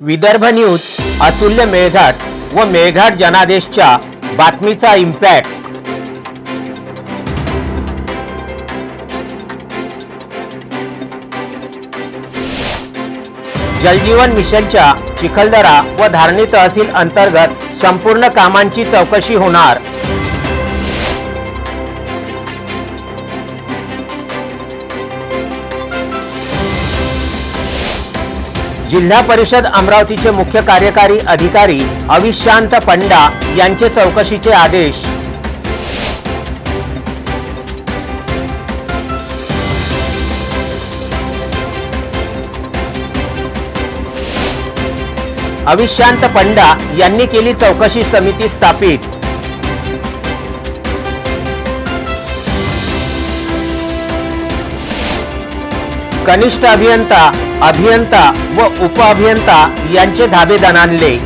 Vidarbha news Atulya Melghat व मेळघाट जनादेशच्या बातमीचा इम्पॅक्ट. जलजीवन मिशनच्या चिखलदरा व धारणी तहसील अंतर्गत संपूर्ण कामांची चौकशी होणार. जिल्हा परिषद अमरावतीचे मुख्य कार्यकारी अधिकारी अविशांत पंडा यांचे चौकशीचे आदेश. अविशांत पंडा यांनी केली चौकशी समिती स्थापित. कनिष्ठ अभियंता अभियंता व उपअभियंता यांचे धाबे दणाणले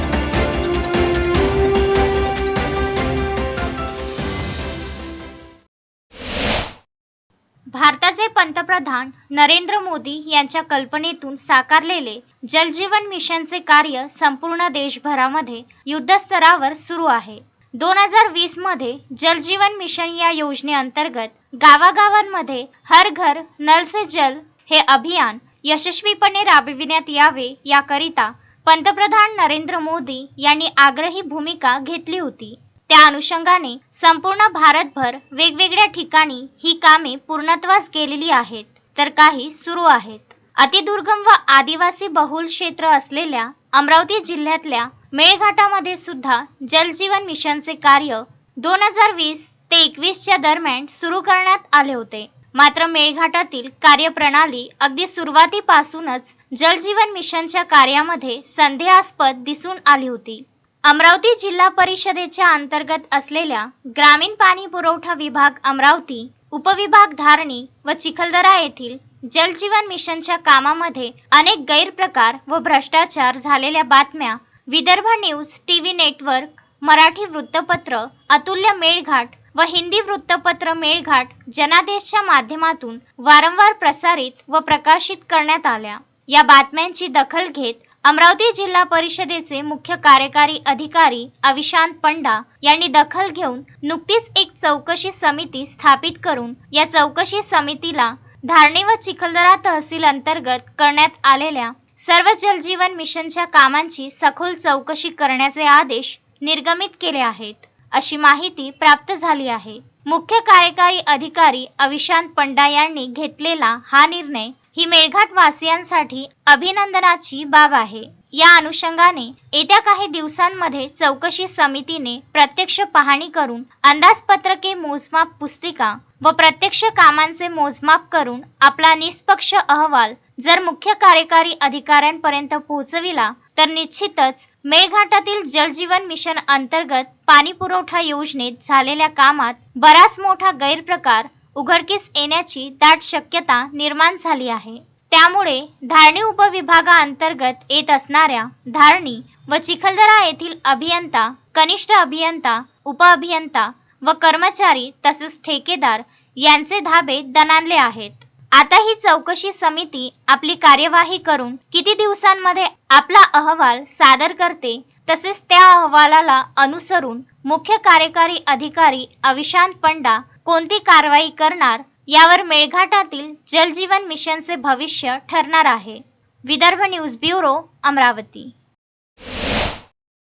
भारताचे पंतप्रधान नरेंद्र मोदी यांच्या कल्पनेतून साकारलेले जलजीवन मिशनचे कार्य संपूर्ण देशभरामध्ये युद्धस्तरावर सुरू आहे. दोन हजार वीसमध्ये जलजीवन मिशन या योजनेअंतर्गत गावागावांमध्ये हर घर नल से जल हे अभियान यशस्वीपणे राबविण्यात यावे याकरिता पंतप्रधान नरेंद्र मोदी यांनी आग्रही भूमिका घेतली होती. त्या अनुषंगाने संपूर्ण भारतभर वेगवेगळ्या ठिकाणी ही कामे पूर्णत्वास गेलेली आहेत. तर काही सुरू आहेत. अतिदुर्गम व आदिवासी बहुल क्षेत्र असलेल्या अमरावती जिल्ह्यातल्या मेळघाटामध्ये सुद्धा जलजीवन मिशनचे कार्य दोन हजार वीस ते एकवीसच्या दरम्यान सुरू करण्यात आले होते. मात्र मेळघाटातील कार्यप्रणाली अगदी सुरुवातीपासूनच जलजीवन मिशनच्या कार्यामध्ये संदेहास्पद दिसून आली होती. अमरावती जिल्हा परिषदेच्या अंतर्गत असलेल्या ग्रामीण पाणी पुरवठा विभाग अमरावती उपविभाग धारणी व चिखलदरा येथील जलजीवन मिशनच्या कामामध्ये अनेक गैरप्रकार व भ्रष्टाचार झालेल्या बातम्या Vidarbha news TV network Marathi वृत्तपत्र अतुल्य मेळघाट व हिंदी वृत्तपत्र मेळघाट जनादेशच्या माध्यमातून वारंवार प्रसारित व प्रकाशित करण्यात आल्या. या बातम्यांची दखल घेत अमरावती जिल्हा परिषदेचे मुख्य कार्यकारी अधिकारी अविशांत पंडा यांनी दखल घेऊन नुकतीच एक चौकशी समिती स्थापित करून या चौकशी समितीला धारणे व चिखलदरा तहसील अंतर्गत करण्यात आलेल्या सर्व जलजीवन मिशनच्या कामांची सखोल चौकशी करण्याचे आदेश निर्गमित केले आहेत. अशी माहिती प्राप्त झाली आहे. मुख्य कार्यकारी अधिकारी अविशांत पंडा यांनी घेतलेला हा निर्णय ही मेळघाट वासियांसाठी अभिनंदनाची बाब आहे. या अनुषंगाने येत्या काही दिवसांमध्ये चौकशी समितीने प्रत्यक्ष पाहणी करून अंदाजपत्रके मोजमाप पुस्तिका व प्रत्यक्ष कामांचे मोजमाप करून आपला निष्पक्ष अहवाल जर मुख्य कार्यकारी अधिकाऱ्यांपर्यंत पोहोचविला तर निश्चितच मेळघाटातील जलजीवन मिशन अंतर्गत पाणी पुरवठा योजनेत झालेल्या कामात बराच मोठा गैरप्रकार उघडकीस येण्याची दाट शक्यता निर्माण झाली आहे. त्यामुळे धारणी उपविभागाअंतर्गत येत असणाऱ्या धारणी व चिखलदरा येथील अभियंता कनिष्ठ अभियंता उपअभियंता व कर्मचारी तसेच ठेकेदार यांचे धाबे दणाणले आहेत. आता ही चौकशी समिती आपली कार्यवाही करून किती दिवसांमध्ये आपला अहवाल सादर करते तसेच त्या अहवालाला अनुसरून मुख्य कार्यकारी अधिकारी अविशांत पंडा कोणती कारवाई करणार यावर मेळघाटातील जलजीवन मिशनचे भविष्य ठरणार आहे. Vidarbha news bureau Amravati.